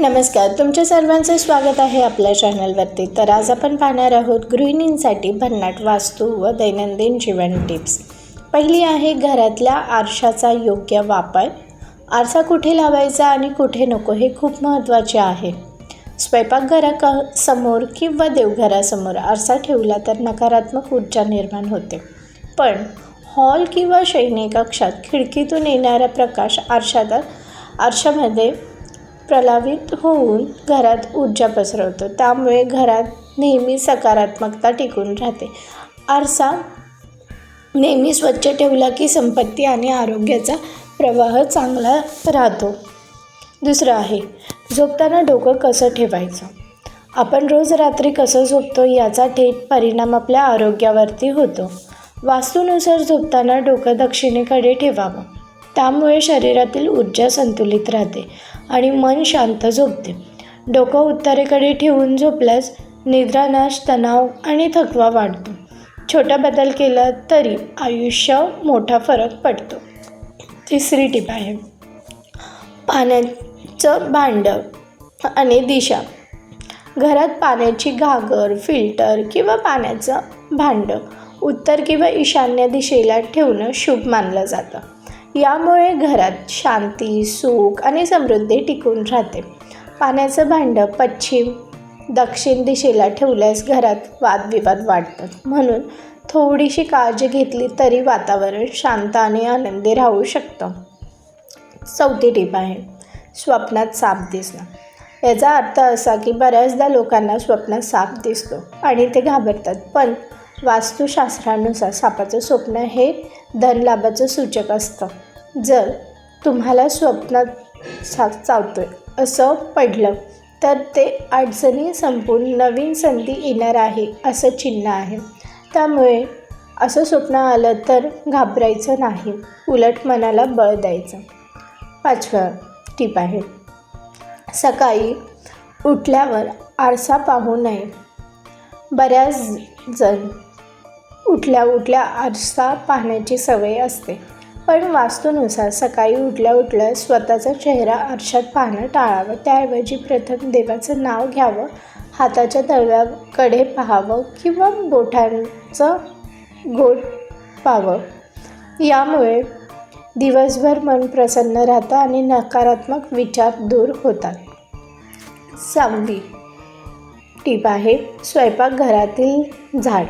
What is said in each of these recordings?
नमस्कार तुमच्या सर्वांचं स्वागत आहे आपल्या चॅनलवरती तर आज आपण पाहणार आहोत गृहिणींसाठी भन्नाट वास्तू व दैनंदिन जीवन टिप्स पहिली आहे घरातल्या आरशाचा योग्य वापर. आरसा कुठे लावायचा आणि कुठे नको हे खूप महत्त्वाचे आहे. स्वयंपाकघरा क समोर किंवा देवघरासमोर आरसा ठेवला तर नकारात्मक ऊर्जा निर्माण होते. पण हॉल किंवा शैनी कक्षात खिडकीतून येणारा प्रकाश आरशात आरशामध्ये प्रलावित होऊन घरात ऊर्जा पसरवतो. त्यामुळे घरात नेहमी सकारात्मकता टिकून राहते. आरसा नेहमी स्वच्छ ठेवला की संपत्ती आणि आरोग्याचा प्रवाह चांगला राहतो. दुसरं आहे झोपताना डोकं कसं ठेवायचं? आपण रोज रात्री कसं झोपतो याचा थेट परिणाम आपल्या आरोग्यावरती होतो. वास्तूनुसार झोपताना डोकं दक्षिणेकडे ठेवावं. त्यामुळे शरीरातील ऊर्जा संतुलित राहते. आणि मन शांत झोपते. डोकं उत्तरेकडे ठेवून झोपल्यास निद्रानाश तणाव आणि थकवा वाढतो. छोटा बदल केला तरी आयुष्य मोठा फरक पडतो. तिसरी टीप आहे. पाण्याचं भांडं आणि दिशा. घरात पाण्याची घागर फिल्टर किंवा पाण्याचं भांडं उत्तर किंवा ईशान्य दिशेला ठेवणं शुभ मानलं जातं. यामुळे घरात शांती सुख आणि समृद्धी टिकून राहते. पाण्याचं भांडं पश्चिम दक्षिण दिशेला ठेवल्यास घरात वादविवाद वाढतात. म्हणून थोडीशी काळजी घेतली तरी वातावरण शांत आणि आनंदी राहू शकतं. चौथी टीप आहे स्वप्नात साप दिसणं. याचा अर्थ असा की बऱ्याचदा लोकांना स्वप्नात साप दिसतो आणि ते घाबरतात पण वास्तुशास्त्रानुसार सापाचं स्वप्न हे धनलाभाचं सूचक असतं. जर तुम्हाला स्वप्नात साग चावतो आहे असं पडलं तर ते अडचणी संपून नवीन संधी येणार आहे असं चिन्ह आहे. त्यामुळे असं स्वप्न आलं तर घाबरायचं नाही. उलट मनाला बळ द्यायचं. पाचवं टीप आहे. सकाळी उठल्यावर आरसा पाहू नये. बऱ्याच जण उठल्या उठल्या आरसा पाहण्याची सवय असते. पण वास्तूनुसार सकाळी उठल्या उठल्या स्वतःचा चेहरा आरशात पाहणं टाळावं. त्याऐवजी प्रथम देवाचं नाव घ्यावं हाताच्या तळव्याकडे पाहावं किंवा बोटांचं गोट पाहावं. यामुळे दिवसभर मन प्रसन्न राहतं आणि नकारात्मक विचार दूर होतात. सांगली टीप आहे स्वयंपाकघरातील झाड.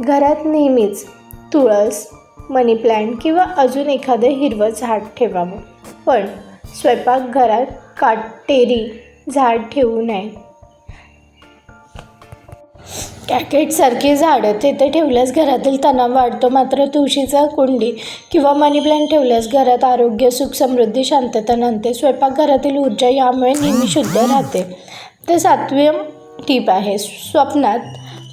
घरात नेहमीच तुळस मनी प्लॅन्ट किंवा अजून एखादं हिरवं झाड ठेवावं. पण स्वयंपाकघरात काटेरी झाड ठेवू नये. कॅकेटसारखी झाडं तेथे ठेवल्यास घरातील तणाव वाढतो. मात्र तुळशीचा कुंडी किंवा मनी प्लॅन्ट ठेवल्यास घरात आरोग्य सुख समृद्धी शांतता नांदते. स्वयंपाकघरातील ऊर्जा यामुळे नेहमी शुद्ध राहते. तर सातवी टीप आहे स्वप्नात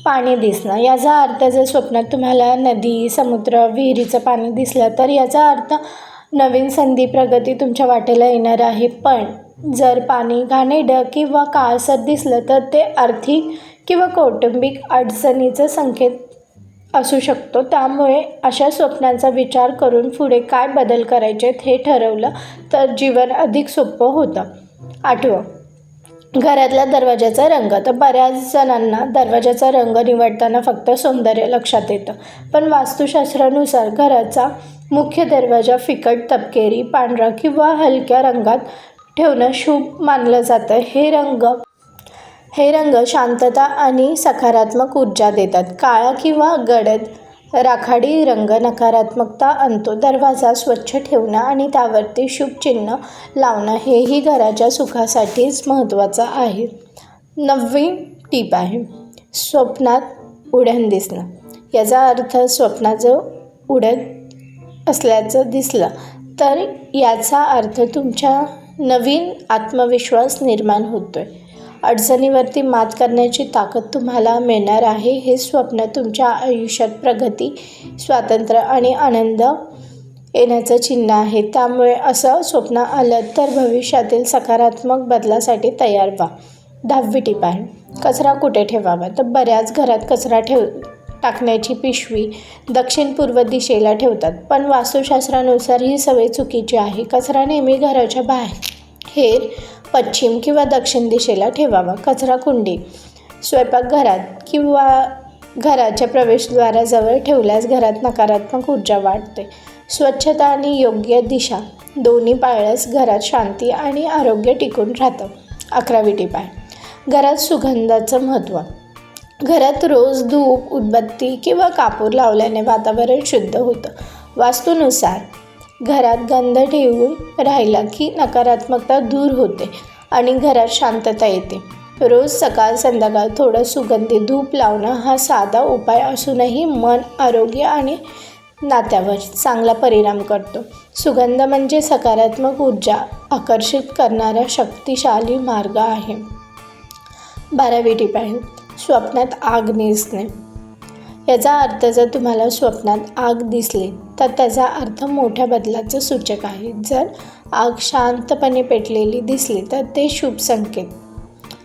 पाणी दिसणं. याचा अर्थ जर स्वप्नात तुम्हाला नदी समुद्र विहिरीचं पाणी दिसलं तर याचा अर्थ नवीन संधी प्रगती तुमच्या वाटेला येणार आहे. पण जर पाणी घाणेरडं किंवा काळसर दिसलं तर ते आर्थिक किंवा कौटुंबिक अडचणीचं संकेत असू शकतो. त्यामुळे अशा स्वप्नांचा विचार करून पुढे काय बदल करायचे हे ठरवलं तर जीवन अधिक सोपं होतं. आठवं घरातल्या दरवाजाचा रंग. तर बऱ्याच जणांना दरवाजाचा रंग निवडताना फक्त सौंदर्य लक्षात येतं. पण वास्तुशास्त्रानुसार घराचा मुख्य दरवाजा फिकट तपकेरी पांढरा किंवा हलक्या रंगात ठेवणं शुभ मानलं जातं. हे रंग हे रंग शांतता आणि सकारात्मक ऊर्जा देतात. काळा किंवा गडद राखाडी रंग नकारात्मकता आणतो दरवाजा स्वच्छ ठेवणं आणि त्यावरती शुभचिन्ह लावणं हेही घराच्या सुखासाठीच महत्त्वाचं आहे. नववी टीप आहे स्वप्नात उड्यान दिसणं. याचा अर्थ स्वप्नाचं उडत असल्याचं दिसलं तर याचा अर्थ तुमच्या नवीन आत्मविश्वास निर्माण होतो आहे अडचणीवरती मात करण्याची ताकद तुम्हाला मिळणार आहे. हे स्वप्न तुमच्या आयुष्यात प्रगती स्वातंत्र्य आणि आनंद येण्याचं चिन्ह आहे. त्यामुळे असं स्वप्न आलं तर भविष्यातील सकारात्मक बदलासाठी तयार व्हा. दहावी टीप आहे कचरा कुठे ठेवावा? तर बऱ्याच घरात कचरा ठेव टाकण्याची पिशवी दक्षिण पूर्व दिशेला ठेवतात. पण वास्तुशास्त्रानुसार ही सवय चुकीची आहे. कचरा नेहमी घराच्या बाहेर पश्चिम किंवा दक्षिण दिशेला ठेवावा. कचरा कुंडी. स्वयंपाकघरात किंवा घराच्या प्रवेशद्वाराजवळ ठेवल्यास घरात नकारात्मक ऊर्जा वाढते. स्वच्छता आणि योग्य दिशा. दोन्ही पाळल्यास घरात शांती आणि आरोग्य टिकून राहतं. अकरावी टीप आहे घरात सुगंधाचं महत्त्व. घरात रोज धूप उदबत्ती किंवा कापूर लावल्याने वातावरण शुद्ध होतं. वास्तूनुसार घरात गंध ठेवून राहिला की नकारात्मकता दूर होते आणि घरात शांतता येते. रोज सकाळ संध्याकाळ थोडं सुगंधी धूप लावणं हा साधा उपाय असूनही मन आरोग्य आणि नात्यावर चांगला परिणाम करतो. सुगंध म्हणजे सकारात्मक ऊर्जा आकर्षित करणारा शक्तिशाली मार्ग आहे. बारावी टीप स्वप्नात आग दिसणे याचा अर्थ जर तुम्हाला स्वप्नात आग दिसली तर त्याचा अर्थ मोठ्या बदलाचं सूचक आहे. जर आग शांतपणे पेटलेली दिसली तर ते शुभ संकेत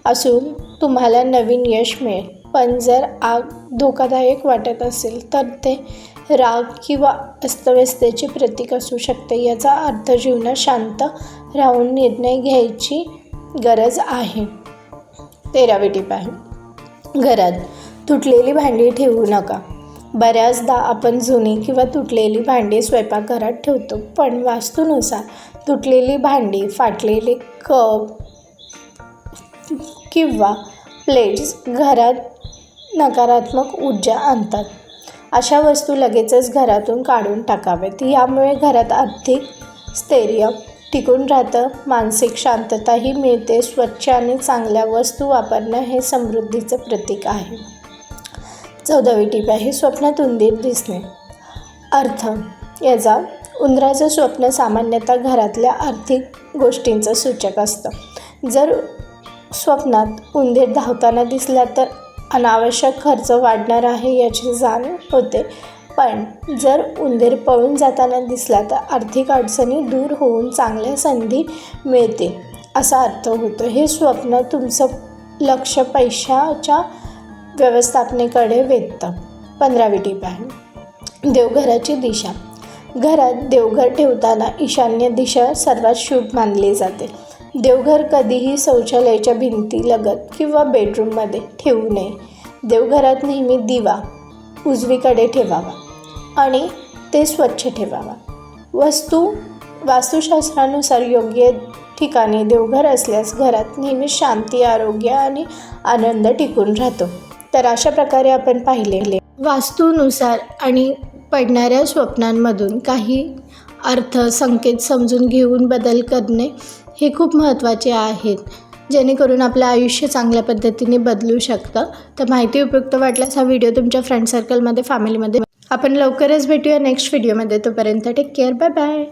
असून तुम्हाला नवीन यश मिळेल. पण जर आग धोकादायक वाटत असेल तर ते राग किंवा अस्तव्यस्तेचे प्रतीक असू शकते. याचा अर्थ जीवनात शांत राहून निर्णय घ्यायची गरज आहे. तेरावी टीप आहे. घरात तुटलेली भांडी ठेवू नका. बऱ्याचदा आपण जुनी किंवा तुटलेली भांडी स्वयंपाकघरात ठेवतो पण वास्तूनुसार तुटलेली भांडी फाटलेले कप किंवा प्लेट्स घरात नकारात्मक ऊर्जा आणतात. अशा वस्तू लगेचच घरातून काढून टाकावेत यामुळे घरात आर्थिक स्थैर्य टिकून राहतं मानसिक शांतताही मिळते स्वच्छ आणि चांगल्या वस्तू वापरणं हे समृद्धीचं प्रतीक आहे. चौदावी टीप आहे स्वप्नात उंदीर दिसणे. अर्थ याचा उंदराचं स्वप्न सामान्यतः घरातल्या आर्थिक गोष्टींचं सूचक असतं. जर स्वप्नात उंदीर धावताना दिसला तर अनावश्यक खर्च वाढणार आहे याची जाणीव होते. पण जर उंदीर पळून जाताना दिसला तर आर्थिक अडचणी दूर होऊन चांगल्या संधी मिळते असा अर्थ होतो. हे स्वप्न तुमचं लक्ष पैशाच्या व्यवस्थापनेकडे वेधतं पंधरावी टीप आहे. देवघराची दिशा. घरात देवघर ठेवताना ईशान्य दिशा सर्वात शुभ मानली जाते. देवघर कधीही शौचालयाच्या भिंतीलगत किंवा बेडरूममध्ये ठेवू नये. देवघरात नेहमी दिवा उजवीकडे ठेवावा आणि ते स्वच्छ ठेवावा. वस्तू वास्तुशास्त्रानुसार योग्य ठिकाणी देवघर असल्यास घरात नेहमी शांती आरोग्य आणि आनंद टिकून राहतो. तर अशा प्रकारे आपण पाहिलेले वास्तूनुसार आणि पडणाऱ्या स्वप्नांमधून काही अर्थ संकेत समजून घेऊन बदल करणे हे खूप महत्त्वाचे आहेत. जेणेकरून आपलं आयुष्य चांगल्या पद्धतीने बदलू शकतं. तर माहिती उपयुक्त वाटल्यास हा व्हिडिओ तुमच्या फ्रेंड सर्कलमध्ये फॅमिलीमध्ये आपण लवकरच भेटूया नेक्स्ट व्हिडिओमध्ये. तोपर्यंत टेक केअर बाय बाय